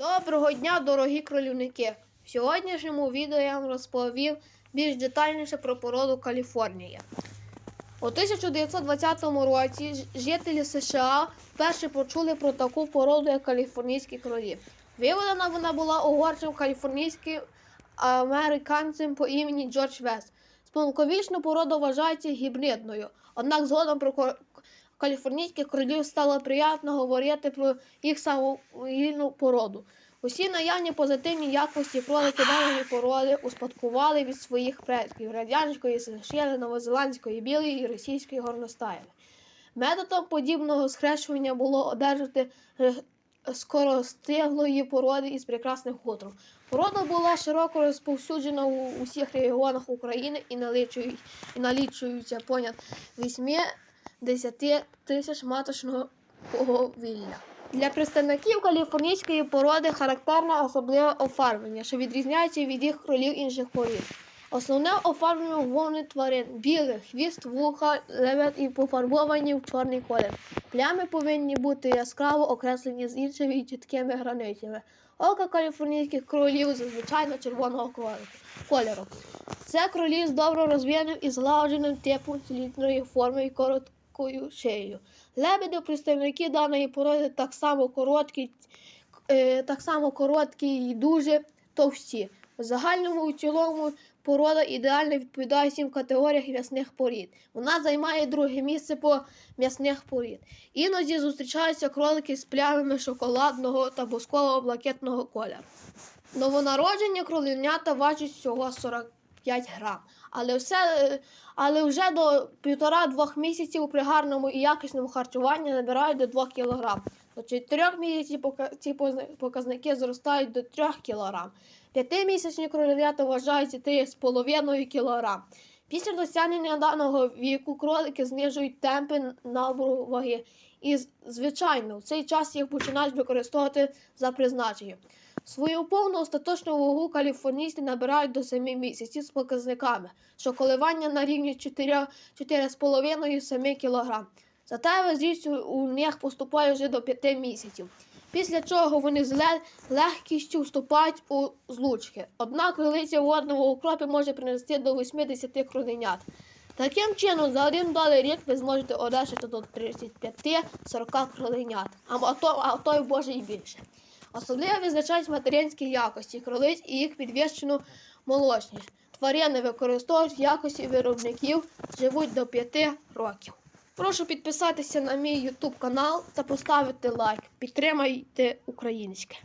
Доброго дня, дорогі кролівники! В сьогоднішньому відео я вам розповів більш детальніше про породу Каліфорнія. У 1920 році жителі США вперше почули про таку породу, як каліфорнійські кролі. Виведена вона була угорцем каліфорнійським американцем по імені Джордж Вест. Спонковічна порода вважається гібридною, однак згодом про каліфорнійських кролів стало приємно говорити про їх самовільну породу. Усі наявні позитивні якості кролики даної породи успадкували від своїх предків радянської, сеншели, новозеландської білої і російської горностаєві. Методом подібного схрещування було одержати скоростиглої породи із прекрасних хутром. Порода була широко розповсюджена у усіх регіонах України і налічується понад 8-10 тисяч маточного поговілля. Для представників каліфорнійської породи характерне особливе оформлення, що відрізняється від їх кролів інших порід. Основне оформлення вовни тварин біле, хвіст, вуха, левет і пофарбовані в чорний колір. Плями повинні бути яскраво окреслені з іншими чіткими границями. Ока каліфорнійських кролів зазвичай червоного кольору-. Це кролі з добре розвиненим і злагодженим типом циліндрної форми і короткою шиєю. Лебеди представники даної породи так само короткі, е, так само короткі і дуже товсті. В загальному і цілому порода ідеально відповідає всім категоріях м'ясних порід. Вона займає друге місце по м'ясних порід. Іноді зустрічаються кролики з плямами шоколадного та бускового блакитного кольору. Новонародження кроленята важать всього 45 грам. Але, все, але вже до півтора-двох місяців при гарному і якісному харчуванні набирають до 2 кг. До 4 місяців ці показники зростають до 3 кг. П'ятимісячні кроленята вважаються 3,5 кг. Після досягнення даного віку кролики знижують темпи набору ваги. І, звичайно, в цей час їх починають використовувати за призначенням. Свою повну остаточну вагу каліфорнійці набирають до 7 місяців з показниками, що коливання на рівні 4,5-7 кг. Зате вазість у- них поступає вже до 5 місяців. Після чого вони з легкістю вступають у злучки. Однак крилиця в одному укропі може принести до 80 кроленят. Таким чином, за один долар рік ви зможете одержати до 35-40 кроленят, а, а, то, а то й боже і більше. Особливо визначають материнські якості кролиць і їх підвищену молочність. Тварини використовують в якості виробників, живуть до 5 років. Прошу підписатися на мій YouTube канал та поставити лайк. Підтримайте українське.